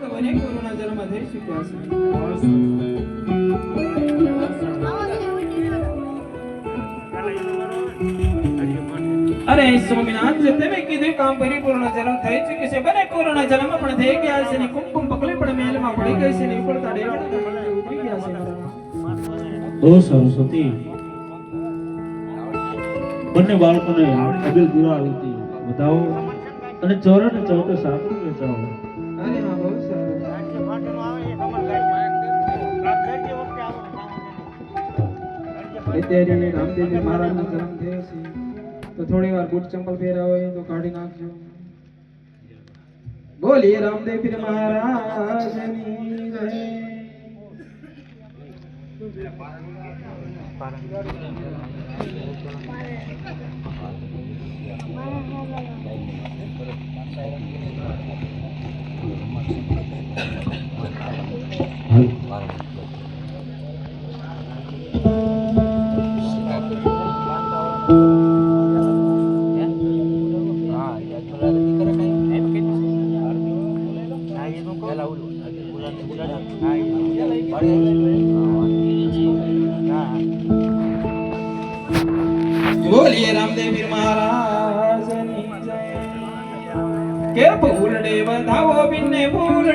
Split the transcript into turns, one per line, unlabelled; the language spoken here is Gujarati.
ભગવાને ગુરુના જન્મ થઈ અરે સ્વામિનાથ, જે તમે કીધું કામ કરી જન્મ થઈ ચૂક્યો છે. બને કોરોના જન્મ પણ થઈ ગયા છે ને કુમકુમ પકડી પણ મેલમાં પડી ગઈ છે ને ઉપડતા ડેવાડા ઊભી ગયા છે.
ઓ સરસ્વતી બંને બાળકોને અભિલ દુરા આવતી બતાવો. અને ચોરણ ચોટો
સાંભળીને ચાલો અત્યારે રામદેવજી મહારાજનો જન્મ થયો છે. તો થોડી વાર બૂટ ચંપલ પહેર્યા હોય તો કાઢી નાખજો. બોલીએ રામદેવ પીર મહારાજની જય. બોલીએ રામદેવ મહારાજ કે ફૂલડે વધાવો મારા રામ